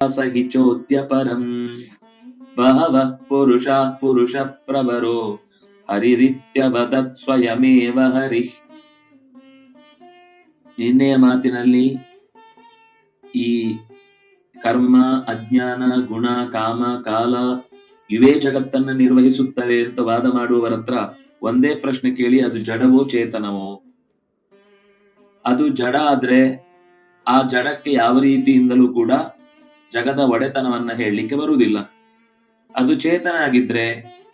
स हि चोद्य परम् बहवः पुरुषाः पुरुषप्रवरो ಹರಿರಿತ್ಯವದತ್ ಸ್ವಯಮೇವ ಹರಿ ನಿನ್ನೆಯ ಮಾತಿನಲ್ಲಿ ಈ ಕರ್ಮ ಅಜ್ಞಾನ ಗುಣ ಕಾಮ ಕಾಲ ಇವೇ ಜಗತ್ತನ್ನ ನಿರ್ವಹಿಸುತ್ತವೆ ಅಂತ ವಾದ ಮಾಡುವವರ ಹತ್ರ ಒಂದೇ ಪ್ರಶ್ನೆ ಕೇಳಿ ಅದು ಜಡವೋ ಚೇತನವೋ ಅದು ಜಡ ಆದ್ರೆ ಆ ಜಡಕ್ಕೆ ಯಾವ ರೀತಿಯಿಂದಲೂ ಕೂಡ ಜಗದ ಒಡೆತನವನ್ನ ಹೇಳಲಿಕ್ಕೆ ಬರುವುದಿಲ್ಲ. ಅದು ಚೇತನ ಆಗಿದ್ರೆ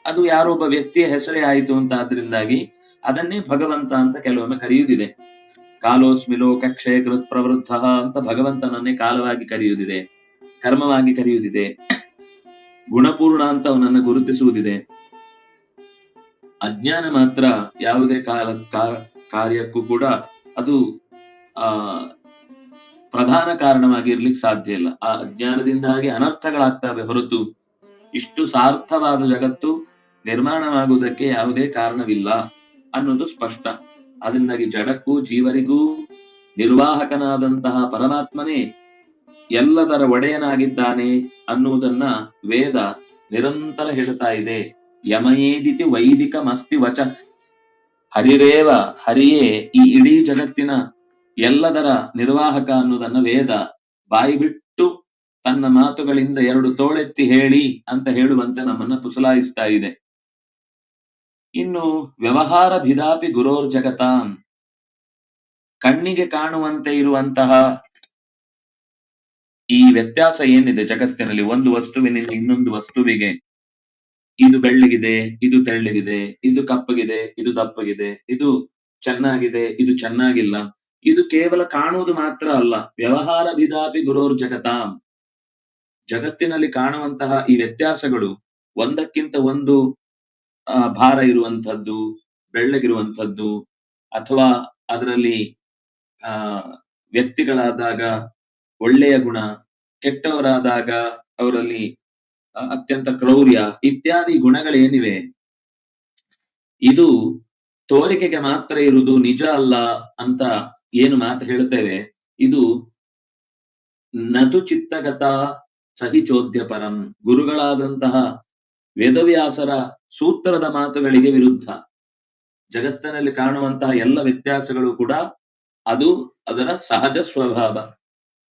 ಅದು ಯಾರೊಬ್ಬ ವ್ಯಕ್ತಿಯ ಹೆಸರೇ ಆಯಿತು ಅಂತ ಆದ್ರಿಂದಾಗಿ ಅದನ್ನೇ ಭಗವಂತ ಅಂತ ಕೆಲವೊಮ್ಮೆ ಕರೆಯುವುದಿದೆ. ಕಾಲೋಸ್ಮಿ ಲೋಕ ಕ್ಷಯ ಕೃತ್ ಪ್ರವೃದ್ಧ ಅಂತ ಭಗವಂತನನ್ನೇ ಕಾಲವಾಗಿ ಕರೆಯುವುದಿದೆ, ಕರ್ಮವಾಗಿ ಕರೆಯುವುದಿದೆ, ಗುಣಪೂರ್ಣ ಅಂತ ಅವನನ್ನ ಗುರುತಿಸುವುದಿದೆ. ಅಜ್ಞಾನ ಮಾತ್ರ ಯಾವುದೇ ಕಾಲ ಕಾರ್ಯಕ್ಕೂ ಕೂಡ ಅದು, ಆ ಪ್ರಧಾನ ಕಾರಣವಾಗಿರ್ಲಿಕ್ಕೆ ಸಾಧ್ಯ ಇಲ್ಲ. ಆ ಅಜ್ಞಾನದಿಂದಾಗಿ ಅನರ್ಥಗಳಾಗ್ತವೆ ಹೊರತು ಇಷ್ಟು ಸಾರ್ಥವಾದ ಜಗತ್ತು ನಿರ್ಮಾಣವಾಗುವುದಕ್ಕೆ ಯಾವುದೇ ಕಾರಣವಿಲ್ಲ ಅನ್ನೋದು ಸ್ಪಷ್ಟ. ಅದರಿಂದಾಗಿ ಜಡಕ್ಕೂ ಜೀವರಿಗೂ ನಿರ್ವಾಹಕನಾದಂತಹ ಪರಮಾತ್ಮನೇ ಎಲ್ಲದರ ಒಡೆಯನಾಗಿದ್ದಾನೆ ಅನ್ನುವುದನ್ನ ವೇದ ನಿರಂತರ ಹೇಳುತ್ತಾ ಇದೆ. ಯಮಯೇದಿತಿ ವೈದಿಕ ಮಸ್ತಿ ವಚ. ಹರಿರೇವ ಹರಿಯೇ ಈ ಇಡೀ ಜಗತ್ತಿನ ಎಲ್ಲದರ ನಿರ್ವಾಹಕ ಅನ್ನುದನ್ನ ವೇದ ಬಾಯಿ ಬಿಟ್ಟು ತನ್ನ ಮಾತುಗಳಿಂದ ಎರಡು ತೋಳೆತ್ತಿ ಹೇಳಿ ಅಂತ ಹೇಳುವಂತೆ ನಮ್ಮನ್ನ ಪುಸಲಾಯಿಸ್ತಾ ಇದೆ. ಇನ್ನು ವ್ಯವಹಾರ ಭಿದಾಪಿ ಗುರೋರ್ ಜಗತಾಂ. ಕಣ್ಣಿಗೆ ಕಾಣುವಂತೆ ಇರುವಂತಹ ಈ ವ್ಯತ್ಯಾಸ ಏನಿದೆ ಜಗತ್ತಿನಲ್ಲಿ? ಒಂದು ವಸ್ತುವಿನಿಂದ ಇನ್ನೊಂದು ವಸ್ತುವಿಗೆ. ಇದು ಬೆಳ್ಳಗಿದೆ, ಇದು ತೆಳ್ಳಗಿದೆ, ಇದು ಕಪ್ಪಗಿದೆ, ಇದು ದಪ್ಪಗಿದೆ, ಇದು ಚೆನ್ನಾಗಿದೆ, ಇದು ಚೆನ್ನಾಗಿಲ್ಲ. ಇದು ಕೇವಲ ಕಾಣುವುದು ಮಾತ್ರ ಅಲ್ಲ. ವ್ಯವಹಾರ ಭಿದಾಪಿ ಗುರೋರ್ ಜಗತಾಂ. ಜಗತ್ತಿನಲ್ಲಿ ಕಾಣುವಂತಹ ಈ ವ್ಯತ್ಯಾಸಗಳು ಒಂದಕ್ಕಿಂತ ಒಂದು ಆ, ಭಾರ ಇರುವಂತದ್ದು ಬೆಳ್ಳಗಿರುವಂತದ್ದು ಅಥವಾ ಅದರಲ್ಲಿ ಆ ವ್ಯಕ್ತಿಗಳಾದಾಗ ಒಳ್ಳೆಯ ಗುಣ ಕೆಟ್ಟವರಾದಾಗ ಅವರಲ್ಲಿ ಅತ್ಯಂತ ಕ್ರೌರ್ಯ ಇತ್ಯಾದಿ ಗುಣಗಳೇನಿವೆ? ಇದು ತೋರಿಕೆಗೆ ಮಾತ್ರ ಇರುವುದು ನಿಜ ಅಲ್ಲ ಅಂತ ಏನು ಮಾತು ಹೇಳುತ್ತೇವೆ? ಇದು ನತು ಚಿತ್ತಗತ ಸಹಿ ಚೋದ್ಯ ಪರಂ. ಗುರುಗಳಾದಂತಹ ವೇದವ್ಯಾಸರ ಸೂತ್ರದ ಮಾತುಗಳಿಗೆ ವಿರುದ್ಧ. ಜಗತ್ತಿನಲ್ಲಿ ಕಾಣುವಂತಹ ಎಲ್ಲ ವ್ಯತ್ಯಾಸಗಳು ಕೂಡ ಅದು ಅದರ ಸಹಜ ಸ್ವಭಾವ.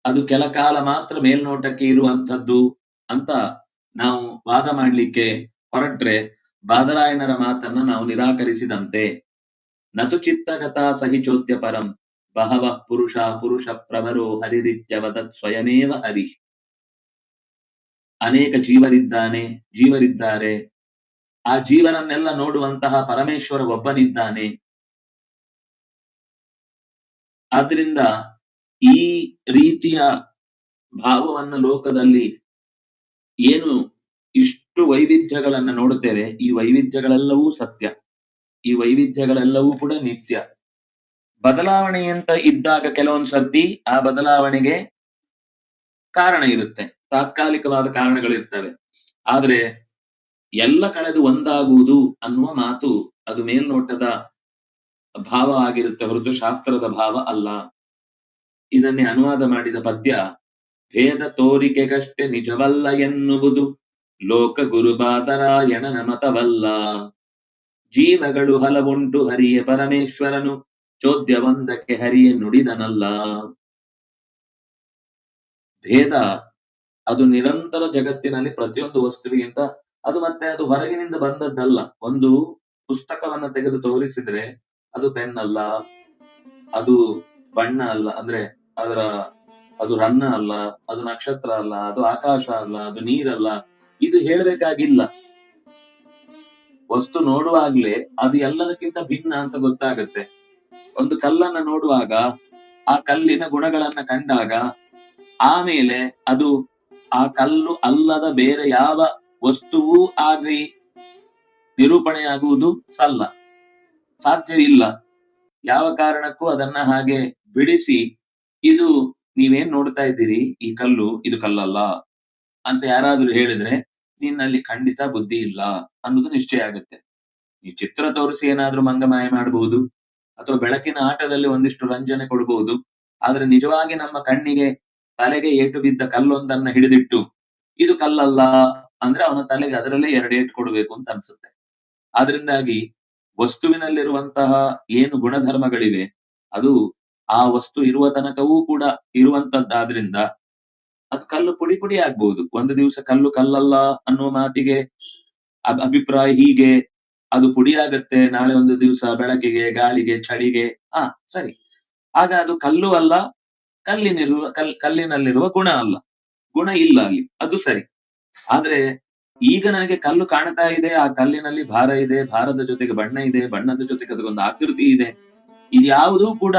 ಅದು ಕೆಲ ಕಾಲ ಮಾತ್ರ ಮೇಲ್ನೋಟಕ್ಕೆ ಇರುವಂಥದ್ದು ಅಂತ ನಾವು ವಾದ ಮಾಡಲಿಕ್ಕೆ ಹೊರಟ್ರೆ ಬಾದರಾಯಣರ ಮಾತನ್ನ ನಾವು ನಿರಾಕರಿಸಿದಂತೆ. ನತು ಚಿತ್ತಗತ ಸಹಿ ಪರಂ. ಬಹವ ಪುರುಷ ಪುರುಷ ಪ್ರವರೋ ಹರಿರಿತ್ಯವದತ್ ಸ್ವಯಮೇವ ಹರಿ ಅನೇಕ ಜೀವರಿದ್ದಾನೆ ಜೀವರಿದ್ದಾರೆ ಆ ಜೀವನನ್ನೆಲ್ಲ ನೋಡುವಂತಹ ಪರಮೇಶ್ವರ ಒಬ್ಬನಿದ್ದಾನೆ। ಆದ್ರಿಂದ ಈ ರೀತಿಯ ಭಾವವನ್ನು ಲೋಕದಲ್ಲಿ ಏನು ಇಷ್ಟು ವೈವಿಧ್ಯಗಳನ್ನ ನೋಡುತ್ತೇವೆ, ಈ ವೈವಿಧ್ಯಗಳೆಲ್ಲವೂ ಸತ್ಯ, ಈ ವೈವಿಧ್ಯಗಳೆಲ್ಲವೂ ಕೂಡ ನಿತ್ಯ। ಬದಲಾವಣೆ ಅಂತ ಇದ್ದಾಗ ಕೆಲವೊಂದು ಸರ್ತಿ ಆ ಬದಲಾವಣೆಗೆ ಕಾರಣ ಇರುತ್ತೆ. ತಾತ್ಕಾಲಿಕವಾದ ಕಾರಣಗಳಿರ್ತವೆ. ಆದ್ರೆ ಎಲ್ಲ ಕಳೆದು ಒಂದಾಗುವುದು ಅನ್ನುವ ಮಾತು ಅದು ಮೇಲ್ನೋಟದ ಭಾವ ಆಗಿರುತ್ತೆ. ಹೊರತು ಶಾಸ್ತ್ರದ ಭಾವ ಅಲ್ಲ. ಇದನ್ನೇ ಅನುವಾದ ಮಾಡಿದ ಪದ್ಯ, ಭೇದ ತೋರಿಕೆಗಷ್ಟೇ ನಿಜವಲ್ಲ ಎನ್ನುವುದು. ಲೋಕ ಗುರುಬಾದರಾಯಣನ ಮತವಲ್ಲ ಜೀವಗಳು ಹಲವುಂಟು ಹರಿಯ ಪರಮೇಶ್ವರನು. ಚೋದ್ಯ ಒಂದಕ್ಕೆ ಹರಿಯ ನುಡಿದನಲ್ಲ. ಭೇದ, ಅದು ನಿರಂತರ ಜಗತ್ತಿನಲ್ಲಿ ಪ್ರತಿಯೊಂದು ವಸ್ತುವಿಗಿಂತ, ಅದು ಮತ್ತೆ ಅದು ಹೊರಗಿನಿಂದ ಬಂದದ್ದಲ್ಲ. ಒಂದು ಪುಸ್ತಕವನ್ನ ತೆಗೆದು ತೋರಿಸಿದ್ರೆ ಅದು ಪೆನ್ ಅಲ್ಲ ಅದು ಬಣ್ಣ ಅಲ್ಲ, ಅಂದ್ರೆ ಅದರ, ಅದು ರನ್ನ ಅಲ್ಲ, ಅದು ನಕ್ಷತ್ರ ಅಲ್ಲ, ಅದು ಆಕಾಶ ಅಲ್ಲ, ಅದು ನೀರಲ್ಲ. ಇದು ಹೇಳ್ಬೇಕಾಗಿಲ್ಲ. ವಸ್ತು ನೋಡುವಾಗ್ಲೇ ಅದು ಎಲ್ಲದಕ್ಕಿಂತ ಭಿನ್ನ ಅಂತ ಗೊತ್ತಾಗತ್ತೆ. ಒಂದು ಕಲ್ಲನ್ನ ನೋಡುವಾಗ ಆ ಕಲ್ಲಿನ ಗುಣಗಳನ್ನ ಕಂಡಾಗ ಆಮೇಲೆ ಅದು ಆ ಕಲ್ಲು ಅಲ್ಲದ ಬೇರೆ ಯಾವ ವಸ್ತುವೂ ಆಗಿ ನಿರೂಪಣೆಯಾಗುವುದು ಸಲ್ಲ. ಸಾಧ್ಯವಿಲ್ಲ ಯಾವ ಕಾರಣಕ್ಕೂ ಅದನ್ನ ಹಾಗೆ ಬಿಡಿಸಿ ಇದು ನೀವೇನ್ ನೋಡ್ತಾ ಇದ್ದೀರಿ? ಈ ಕಲ್ಲು ಇದು ಕಲ್ಲಲ್ಲ ಅಂತ ಯಾರಾದ್ರೂ ಹೇಳಿದ್ರೆ ನಿನ್ನಲ್ಲಿ ಖಂಡಿತ ಬುದ್ಧಿ ಇಲ್ಲ ಅನ್ನೋದು ನಿಶ್ಚಯ ಆಗುತ್ತೆ. ಈ ಚಿತ್ರ ತೋರಿಸಿ ಏನಾದ್ರೂ ಮಂಗಮಾಯ ಮಾಡಬಹುದು ಅಥವಾ ಬೆಳಕಿನ ಆಟದಲ್ಲಿ ಒಂದಿಷ್ಟು ರಂಜನೆ ಕೊಡಬಹುದು ಆದ್ರೆ ನಿಜವಾಗಿ ನಮ್ಮ ಕಣ್ಣಿಗೆ ತಲೆಗೆ ಏಟು ಬಿದ್ದ ಕಲ್ಲೊಂದನ್ನ ಹಿಡಿದಿಟ್ಟು, ಇದು ಕಲ್ಲಲ್ಲ ಅಂದ್ರೆ ಅವನ ತಲೆಗೆ ಅದರಲ್ಲೇ ಎರಡು ಏಟು ಕೊಡಬೇಕು ಅಂತ ಅನ್ಸುತ್ತೆ. ಆದ್ರಿಂದಾಗಿ ವಸ್ತುವಿನಲ್ಲಿರುವಂತಹ ಏನು ಗುಣಧರ್ಮಗಳಿವೆ, ಅದು ಆ ವಸ್ತು ಇರುವ ತನಕವೂ ಕೂಡ ಇರುವಂತದ್ದಾದ್ರಿಂದ ಅದು ಕಲ್ಲು ಪುಡಿ ಪುಡಿ ಆಗ್ಬಹುದು ಒಂದು ದಿವಸ ಕಲ್ಲು ಕಲ್ಲಲ್ಲ ಅನ್ನುವ ಮಾತಿಗೆ ಅಭ್- ಅಭಿಪ್ರಾಯ ಹೀಗೆ ಅದು ಪುಡಿಯಾಗತ್ತೆ, ನಾಳೆ ಒಂದು ದಿವಸ ಬೆಳಕಿಗೆ, ಗಾಳಿಗೆ, ಚಳಿಗೆ. ಆ, ಸರಿ. ಆಗ ಅದು ಕಲ್ಲು ಅಲ್ಲ, ಕಲ್ಲಿನಿರುವ, ಕಲ್, ಕಲ್ಲಿನಲ್ಲಿರುವ ಗುಣ ಅಲ್ಲ. ಗುಣ ಇಲ್ಲ ಅಲ್ಲಿ. ಅದು ಸರಿ. ಆದ್ರೆ ಈಗ ನನಗೆ ಕಲ್ಲು ಕಾಣ್ತಾ ಇದೆ, ಆ ಕಲ್ಲಿನಲ್ಲಿ ಭಾರ ಇದೆ, ಭಾರದ ಜೊತೆಗೆ ಬಣ್ಣ ಇದೆ, ಬಣ್ಣದ ಜೊತೆಗೆ ಅದಕ್ಕೊಂದು ಆಕೃತಿ ಇದೆ. ಇದ್ಯಾವುದೂ ಕೂಡ,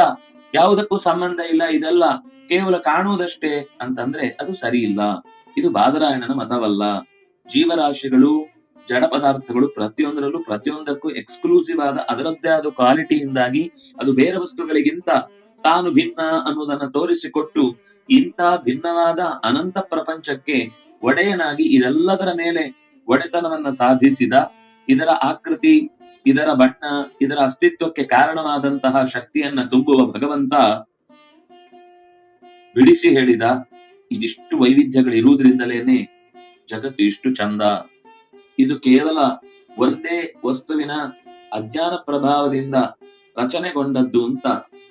ಯಾವುದಕ್ಕೂ ಸಂಬಂಧ ಇಲ್ಲ, ಇದೆಲ್ಲ ಕೇವಲ ಕಾಣುವುದಷ್ಟೇ ಅಂತಂದ್ರೆ ಅದು ಸರಿ ಇಲ್ಲ. ಇದು ಬಾದರಾಯಣನ ಮತವಲ್ಲ. ಜೀವರಾಶಿಗಳು ಜಡ ಪದಾರ್ಥಗಳು ಪ್ರತಿಯೊಂದರಲ್ಲೂ ಪ್ರತಿಯೊಂದಕ್ಕೂ ಎಕ್ಸ್ಕ್ಲೂಸಿವ್ ಆದ, ಅದರದ್ದೇ ಆದ ಕ್ವಾಲಿಟಿಯಿಂದಾಗಿ ಅದು ಬೇರೆ ವಸ್ತುಗಳಿಗಿಂತ ತಾನು ಭಿನ್ನ ಅನ್ನೋದನ್ನ ತೋರಿಸಿಕೊಟ್ಟು ಇಂಥ ಭಿನ್ನವಾದ ಅನಂತ ಪ್ರಪಂಚಕ್ಕೆ ಒಡೆಯನಾಗಿ ಇದೆಲ್ಲದರ ಮೇಲೆ ಒಡೆತನವನ್ನ ಸಾಧಿಸಿದ, ಇದರ ಆಕೃತಿ, ಇದರ ಬಣ್ಣ, ಇದರ ಅಸ್ತಿತ್ವಕ್ಕೆ ಕಾರಣವಾದಂತಹ ಶಕ್ತಿಯನ್ನ ತುಂಬುವ ಭಗವಂತ ಬಿಡಿಸಿ ಹೇಳಿದ, ಇದಿಷ್ಟು ವೈವಿಧ್ಯಗಳು ಇರುವುದರಿಂದಲೇನೆ ಜಗತ್ತು ಇಷ್ಟು ಚಂದ. ಇದು ಕೇವಲ ಒಂದೇ ವಸ್ತುವಿನ ಅಜ್ಞಾನ ಪ್ರಭಾವದಿಂದ ರಚನೆಗೊಂಡದ್ದು ಅಂತ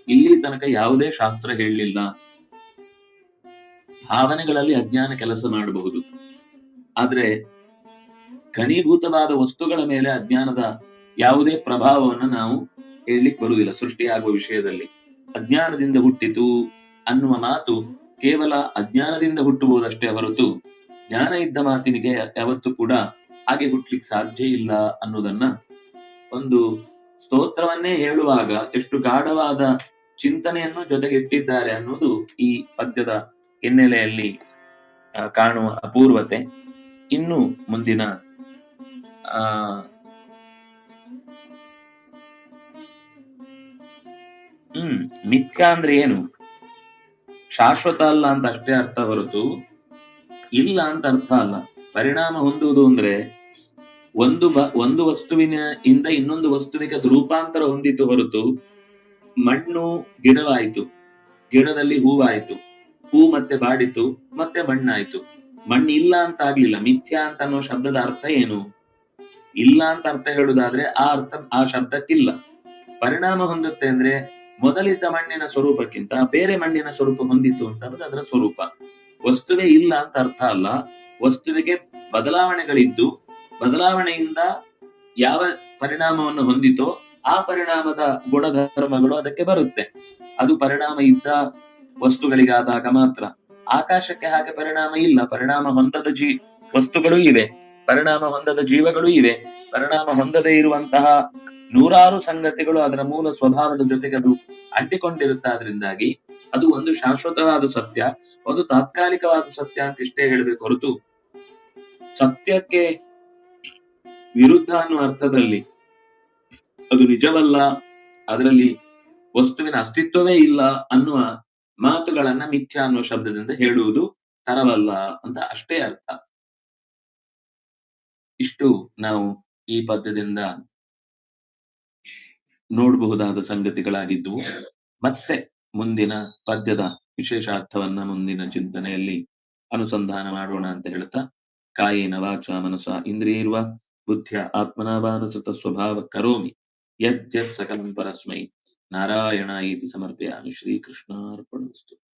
ಇಲ್ಲಿ ತನಕ ಯಾವುದೇ ಶಾಸ್ತ್ರ ಹೇಳಲಿಲ್ಲ. ಭಾವನೆಗಳಲ್ಲಿ ಅಜ್ಞಾನ ಕೆಲಸ ಮಾಡಬಹುದು. ಆದ್ರೆ ಘನೀಭೂತವಾದ ವಸ್ತುಗಳ ಮೇಲೆ ಅಜ್ಞಾನದ ಯಾವುದೇ ಪ್ರಭಾವವನ್ನು ನಾವು ಹೇಳಲಿಕ್ಕೆ ಬರುವುದಿಲ್ಲ ಸೃಷ್ಟಿಯಾಗುವ ವಿಷಯದಲ್ಲಿ. ಅಜ್ಞಾನದಿಂದ ಹುಟ್ಟಿತು ಅನ್ನುವ ಮಾತು ಕೇವಲ ಅಜ್ಞಾನದಿಂದ ಹುಟ್ಟುವುದಷ್ಟೇ ಹೊರತು ಜ್ಞಾನ ಇದ್ದ ಮಾತಿನಿಗೆ ಯಾವತ್ತೂ ಕೂಡ ಹಾಗೆ ಹುಟ್ಲಿಕ್ಕೆ ಸಾಧ್ಯ ಇಲ್ಲ ಅನ್ನೋದನ್ನ ಒಂದು ಸ್ತೋತ್ರವನ್ನೇ ಹೇಳುವಾಗ, ಎಷ್ಟು ಗಾಢವಾದ ಚಿಂತನೆಯನ್ನು ಜೊತೆಗೆ ಇಟ್ಟಿದ್ದಾರೆ ಅನ್ನೋದು ಈ ಪದ್ಯದ ಹಿನ್ನೆಲೆಯಲ್ಲಿ ಕಾಣುವ ಅಪೂರ್ವತೆ. ಇನ್ನು ಮುಂದಿನ, ಆ, ಹ್ಮ್ ನಿತ್ಯ ಅಂದ್ರೆ ಏನು? ಶಾಶ್ವತ ಅಲ್ಲ ಅಂತ ಅಷ್ಟೇ ಅರ್ಥ ಹೊರತು, ಇಲ್ಲ ಅಂತ ಅರ್ಥ ಅಲ್ಲ. ಪರಿಣಾಮ ಹೊಂದುವುದು ಅಂದ್ರೆ ಒಂದು ಒಂದು ವಸ್ತುವಿನ ಇಂದ ಇನ್ನೊಂದು ವಸ್ತುವಿಗೆ ಅದು ರೂಪಾಂತರ ಹೊಂದಿತು ಹೊರತು ಮಣ್ಣು ಗಿಡವಾಯಿತು. ಗಿಡದಲ್ಲಿ ಹೂವಾಯಿತು. ಹೂ ಮತ್ತೆ ಬಾಡಿತು, ಮತ್ತೆ ಮಣ್ಣಾಯ್ತು. ಮಣ್ಣು ಇಲ್ಲ ಅಂತ ಆಗ್ಲಿಲ್ಲ ಮಿಥ್ಯ ಅಂತ ಅನ್ನೋ ಶಬ್ದದ ಅರ್ಥ ಏನು? ಇಲ್ಲ ಅಂತ ಅರ್ಥ ಹೇಳುದಾದ್ರೆ ಆ ಅರ್ಥ, ಆ ಶಬ್ದಕ್ಕಿಲ್ಲ. ಪರಿಣಾಮ ಹೊಂದುತ್ತೆ ಅಂದ್ರೆ ಮೊದಲಿದ್ದ ಮಣ್ಣಿನ ಸ್ವರೂಪಕ್ಕಿಂತ ಬೇರೆ ಮಣ್ಣಿನ ಸ್ವರೂಪ ಹೊಂದಿತ್ತು ಅಂತ ಅದರ ಸ್ವರೂಪ. ವಸ್ತುವೇ ಇಲ್ಲ ಅಂತ ಅರ್ಥ ಅಲ್ಲ. ವಸ್ತುವಿಗೆ ಬದಲಾವಣೆಗಳಿದ್ದು, ಬದಲಾವಣೆಯಿಂದ ಯಾವ ಪರಿಣಾಮವನ್ನು ಹೊಂದಿತೋ ಆ ಪರಿಣಾಮದ ಗುಣಧರ್ಮಗಳು ಅದಕ್ಕೆ ಬರುತ್ತೆ. ಅದು ಪರಿಣಾಮ ಇದ್ದ ವಸ್ತುಗಳಿಗಾದಾಗ ಮಾತ್ರ. ಆಕಾಶಕ್ಕೆ ಹಾಗೆ ಪರಿಣಾಮ ಇಲ್ಲ. ಪರಿಣಾಮ ಹೊಂದದ ಜೀ, ವಸ್ತುಗಳು ಇವೆ. ಪರಿಣಾಮ ಹೊಂದದ ಜೀವಗಳು ಇವೆ. ಪರಿಣಾಮ ಹೊಂದದೇ ಇರುವಂತಹ ನೂರಾರು ಸಂಗತಿಗಳು ಅದರ ಮೂಲ ಸ್ವಭಾವದ ಜೊತೆಗೆ ಅದು ಅಂಟಿಕೊಂಡಿರುತ್ತಾದ್ರಿಂದಾಗಿ ಅದು ಒಂದು ಶಾಶ್ವತವಾದ ಸತ್ಯ, ಒಂದು ತಾತ್ಕಾಲಿಕವಾದ ಸತ್ಯ ಅಂತ ಇಷ್ಟೇ ಹೇಳಬೇಕು ಹೊರತು ಸತ್ಯಕ್ಕೆ ವಿರುದ್ಧ ಅನ್ನುವ ಅರ್ಥದಲ್ಲಿ ಅದು ನಿಜವಲ್ಲ, ಅದರಲ್ಲಿ ವಸ್ತುವಿನ ಅಸ್ತಿತ್ವವೇ ಇಲ್ಲ ಅನ್ನುವ ಮಾತುಗಳನ್ನ ಮಿಥ್ಯ ಅನ್ನುವ ಶಬ್ದದಿಂದ ಹೇಳುವುದು ತರವಲ್ಲ ಅಂತ ಅಷ್ಟೇ ಅರ್ಥ. ಇಷ್ಟು ನಾವು ಈ ಪದ್ಯದಿಂದ ನೋಡಬಹುದಾದ ಸಂಗತಿಗಳಾಗಿದ್ದವು ಮತ್ತೆ ಮುಂದಿನ ಪದ್ಯದ ವಿಶೇಷ ಅರ್ಥವನ್ನ ಮುಂದಿನ ಚಿಂತನೆಯಲ್ಲಿ ಅನುಸಂಧಾನ ಮಾಡೋಣ ಅಂತ ಹೇಳ್ತಾ ಕಾಯೇನ ವಾಚ ಮನಸ ಇಂದ್ರಿಯರ್ವ ಬುದ್ಧಿಯ ಆತ್ಮನಾಭಾನುಸೃತ ಸ್ವಭಾವ ಕರೋಮಿ. ಯತ್ ಸಕಲಂ ಪರಸ್ಮೈ. ನಾರಾಯಣ ಇತಿ ಸಮರ್ಪಯಾಮಿ ಶ್ರೀಕೃಷ್ಣಾರ್ಪಣಮಸ್ತು.